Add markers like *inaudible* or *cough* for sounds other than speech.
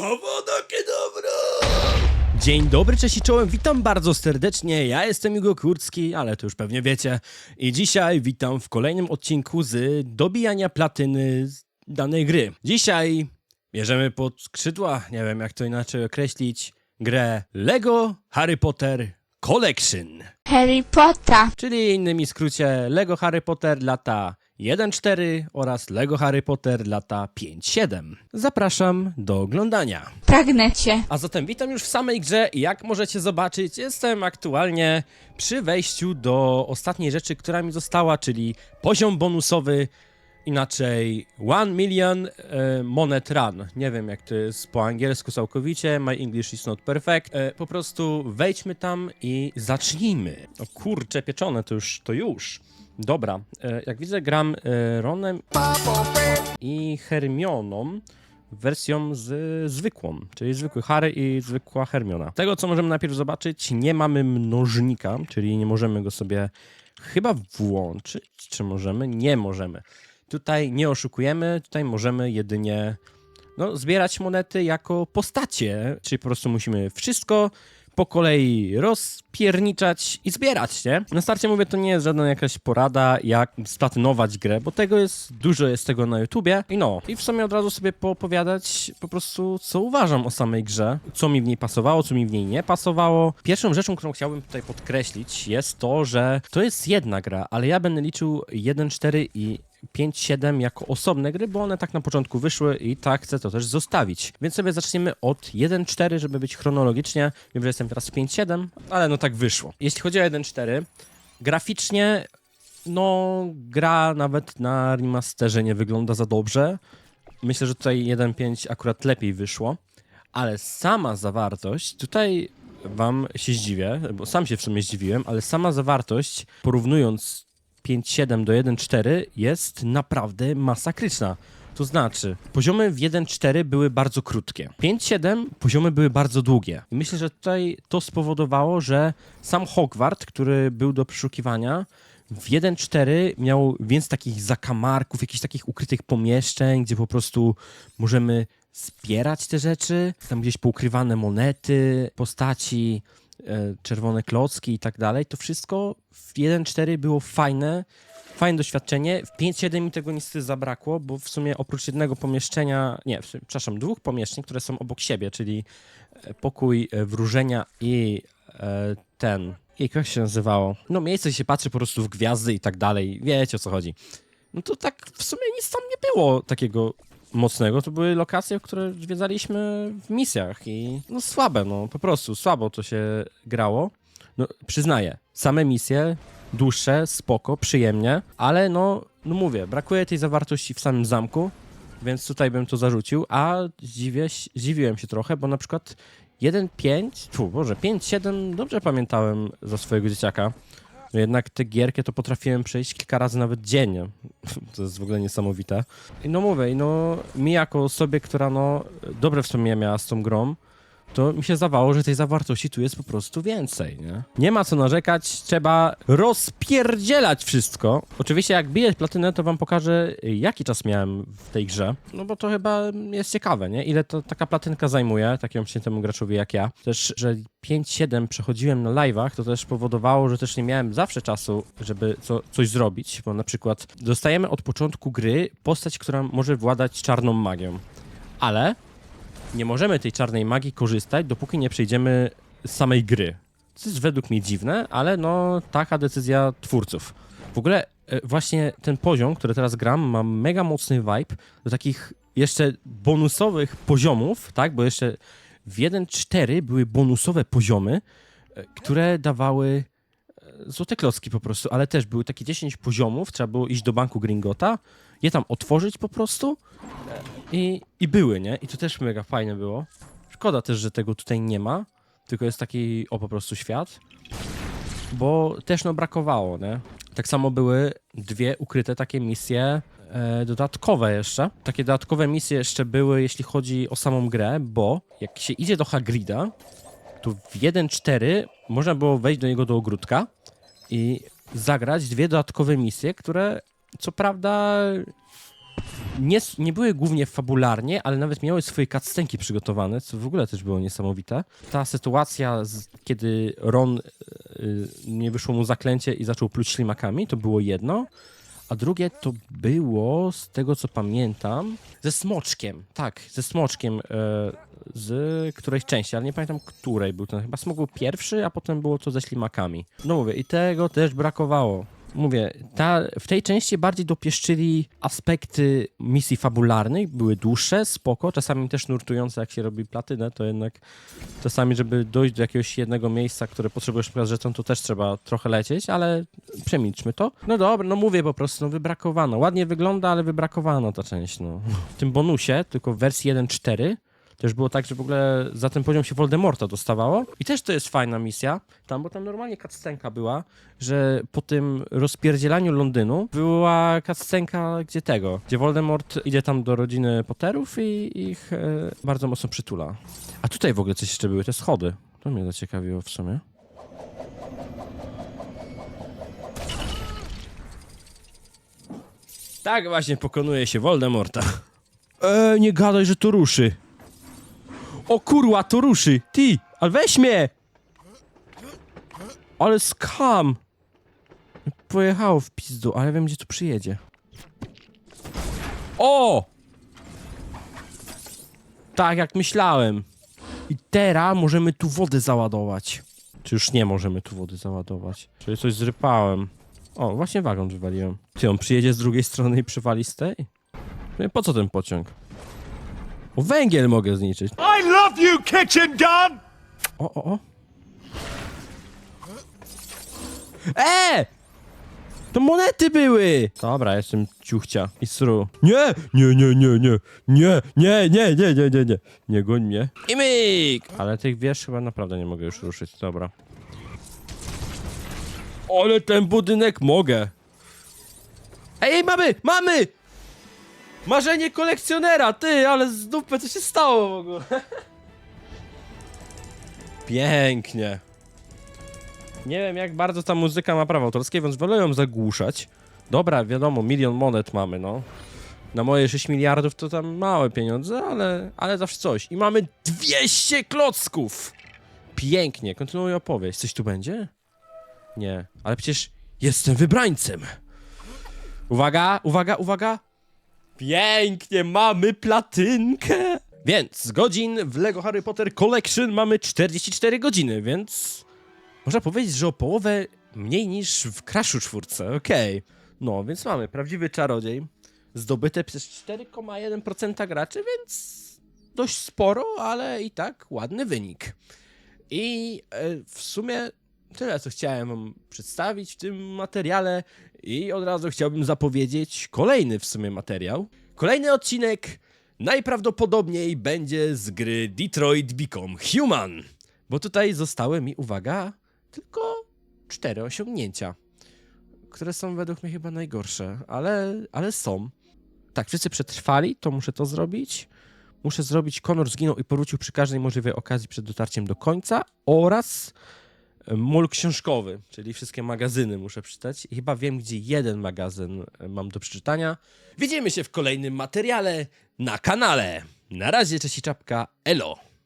Awada Kedavra! Dzień dobry, cześć i czołem, witam bardzo serdecznie, ja jestem Hugo Kurcki, ale to już pewnie wiecie. I dzisiaj witam w kolejnym odcinku z dobijania platyny z danej gry. Dzisiaj bierzemy pod skrzydła, nie wiem jak to inaczej określić, grę LEGO Harry Potter Collection. Harry Potter. Czyli innymi skrócie LEGO Harry Potter lata 1.4 oraz LEGO Harry Potter lata 5.7. Zapraszam do oglądania. Pragnę cię. A zatem witam już w samej grze i jak możecie zobaczyć, jestem aktualnie przy wejściu do ostatniej rzeczy, która mi została, czyli poziom bonusowy, inaczej 1 million e, monet run. Nie wiem jak to jest po angielsku całkowicie, my English is not perfect. E, po prostu wejdźmy tam i zacznijmy. O kurcze pieczone, to już, to już. Dobra, e, jak widzę gram Ronem i Hermioną wersją z zwykłą, czyli zwykły Harry i zwykła Hermiona. Tego, co możemy najpierw zobaczyć, nie mamy mnożnika, czyli nie możemy go sobie chyba włączyć, czy możemy? Nie możemy. Tutaj nie oszukujemy, tutaj możemy jedynie no, zbierać monety jako postacie, czyli po prostu musimy wszystko po kolei rozpierniczać i zbierać, nie? Na starcie mówię, to nie jest żadna jakaś porada, jak splatynować grę, bo tego jest, dużo jest tego na YouTubie i no, i w sumie od razu sobie poopowiadać po prostu, co uważam o samej grze, co mi w niej pasowało, co mi w niej nie pasowało. Pierwszą rzeczą, którą chciałbym tutaj podkreślić jest to, że to jest jedna gra, ale ja będę liczył 1.4 i 5-7 jako osobne gry, bo one tak na początku wyszły i tak chcę to też zostawić. Więc sobie zaczniemy od 1-4, żeby być chronologicznie. Wiem, że jestem teraz w 5-7, ale no tak wyszło. Jeśli chodzi o 1-4, graficznie no gra nawet na remasterze nie wygląda za dobrze. Myślę, że tutaj 1.5 akurat lepiej wyszło, ale sama zawartość, tutaj wam się zdziwię, bo sam się w sumie zdziwiłem, ale sama zawartość porównując 5.7 do 1.4 jest naprawdę masakryczna. To znaczy, poziomy w 1.4 były bardzo krótkie. 5.7 poziomy były bardzo długie. I myślę, że tutaj to spowodowało, że sam Hogwart, który był do przeszukiwania, w 1.4 miał więcej takich zakamarków, jakichś takich ukrytych pomieszczeń, gdzie po prostu możemy zbierać te rzeczy. Tam gdzieś poukrywane monety, postaci, czerwone klocki i tak dalej. To wszystko w 1.4 było fajne, fajne doświadczenie. W 5.7 mi tego niestety zabrakło, bo w sumie oprócz jednego pomieszczenia, nie, przepraszam, dwóch pomieszczeń, które są obok siebie, czyli e, pokój e, wróżenia i e, ten, jak jak się nazywało? No miejsce, gdzie się patrzy po prostu w gwiazdy i tak dalej, wiecie o co chodzi. No to tak w sumie nic tam nie było takiego mocnego. To były lokacje, które zwiedzaliśmy w misjach i no słabe, no po prostu słabo to się grało. No przyznaję, same misje dłuższe, spoko, przyjemnie, ale no, no mówię, brakuje tej zawartości w samym zamku, więc tutaj bym to zarzucił, a zdziwię, zdziwiłem się trochę, bo na przykład 1.5, tu Boże, 5.7 dobrze pamiętałem za swojego dzieciaka. Jednak tę gierkę to potrafiłem przejść kilka razy nawet dziennie. *laughs* To jest w ogóle niesamowite. I no mówię, no mi jako osobie, która no dobre wspomnienia miała z tą grą, to mi się zdawało, że tej zawartości tu jest po prostu więcej, nie? Nie ma co narzekać, trzeba rozpierdzielać wszystko. Oczywiście jak biję platynę, to wam pokażę, jaki czas miałem w tej grze, no bo to chyba jest ciekawe, nie? Ile to taka platynka zajmuje, takiemu przeciętnemu graczowi jak ja. Też, że 5-7 przechodziłem na live'ach, to też powodowało, że też nie miałem zawsze czasu, żeby co, coś zrobić, bo na przykład dostajemy od początku gry postać, która może władać czarną magią, ale nie możemy tej czarnej magii korzystać, dopóki nie przejdziemy z samej gry. To jest według mnie dziwne, ale no taka decyzja twórców. W ogóle e, właśnie ten poziom, który teraz gram, ma mega mocny vibe do takich jeszcze bonusowych poziomów, tak? Bo jeszcze w 1.4 były bonusowe poziomy, e, które dawały e, złote klocki po prostu, ale też były takie 10 poziomów, trzeba było iść do banku Gringota, je tam otworzyć po prostu i, i były, nie? I to też mega fajne było. Szkoda też, że tego tutaj nie ma, tylko jest taki o po prostu świat, bo też no brakowało, nie? Tak samo były dwie ukryte takie misje e, dodatkowe jeszcze. Takie dodatkowe misje jeszcze były, jeśli chodzi o samą grę, bo jak się idzie do Hagrida, to w 1.4 można było wejść do niego do ogródka i zagrać dwie dodatkowe misje, które co prawda nie, nie były głównie fabularnie, ale nawet miały swoje cutscenki przygotowane, co w ogóle też było niesamowite. Ta sytuacja, z, kiedy Ron y, nie wyszło mu zaklęcie i zaczął pluć ślimakami, to było jedno. A drugie to było, z tego co pamiętam, ze smoczkiem. Tak, ze smoczkiem e, z którejś części, ale nie pamiętam której był ten. Chyba smok był pierwszy, a potem było to ze ślimakami. No mówię, i tego też brakowało. Mówię, ta, w tej części bardziej dopieszczyli aspekty misji fabularnych, były dłuższe, spoko, czasami też nurtujące, jak się robi platynę, to jednak czasami, żeby dojść do jakiegoś jednego miejsca, które potrzebujesz przykład rzeczą, to też trzeba trochę lecieć, ale przemilczmy to. No dobra, no mówię po prostu, no wybrakowano. Ładnie wygląda, ale wybrakowano ta część, no. W tym bonusie, tylko w wersji 1.4, też było tak, że w ogóle za ten poziom się Voldemorta dostawało. I też to jest fajna misja, tam, bo tam normalnie cutscenka była, że po tym rozpierdzielaniu Londynu była cutscenka gdzie tego, gdzie Voldemort idzie tam do rodziny Potterów i ich e, bardzo mocno przytula. A tutaj w ogóle coś jeszcze były, te schody. To mnie zaciekawiło w sumie. Tak właśnie pokonuje się Voldemorta. Eee, nie gadaj, że to ruszy. O kurwa, to ruszy. Ty, ale weź mnie! Ale skam! Pojechało w pizdu, ale wiem, gdzie tu przyjedzie. O! Tak jak myślałem. I teraz możemy tu wodę załadować. Czy już nie możemy tu wody załadować? Czyli coś zrypałem. O, właśnie wagon wywaliłem. Ty, on przyjedzie z drugiej strony i przywali z tej? Po co ten pociąg? O, węgiel mogę zniszczyć. I love you, Kitchen Gun! O, o, o. E! To monety były! Dobra, jestem ciuchcia i sru. Nie! Nie, nie, nie, nie. Nie, nie, nie, nie, nie, nie, nie. Nie goń mnie. I myk! Ale tych wież chyba naprawdę nie mogę już ruszyć. Dobra. Ale ten budynek mogę. Ej, mamy! Mamy! Marzenie kolekcjonera, ty, ale z dupy, co się stało w ogóle? Pięknie. Nie wiem, jak bardzo ta muzyka ma prawo autorskie, więc wolę ją zagłuszać. Dobra, wiadomo, milion monet mamy, no. Na moje 6 miliardów to tam małe pieniądze, ale, ale zawsze coś. I mamy 200 klocków! Pięknie, kontynuuję opowieść. Coś tu będzie? Nie, ale przecież jestem wybrańcem. Uwaga, uwaga, uwaga. Pięknie, mamy platynkę! Więc godzin w LEGO Harry Potter Collection mamy 44 godziny, więc można powiedzieć, że o połowę mniej niż w Crashu czwórce, okej. No, więc mamy prawdziwy czarodziej, zdobyte przez 4,1% graczy, więc dość sporo, ale i tak ładny wynik. I e, w sumie tyle, co chciałem wam przedstawić w tym materiale i od razu chciałbym zapowiedzieć kolejny w sumie materiał. Kolejny odcinek najprawdopodobniej będzie z gry Detroit Become Human, bo tutaj zostały mi, uwaga, tylko cztery osiągnięcia, które są według mnie chyba najgorsze, ale, ale są. Tak, wszyscy przetrwali, to muszę to zrobić. Muszę zrobić Konor zginął i powrócił przy każdej możliwej okazji przed dotarciem do końca oraz e, mol książkowy, czyli wszystkie magazyny muszę przeczytać. I chyba wiem, gdzie jeden magazyn e, mam do przeczytania. Widzimy się w kolejnym materiale na kanale. Na razie, cześć i czapka, elo!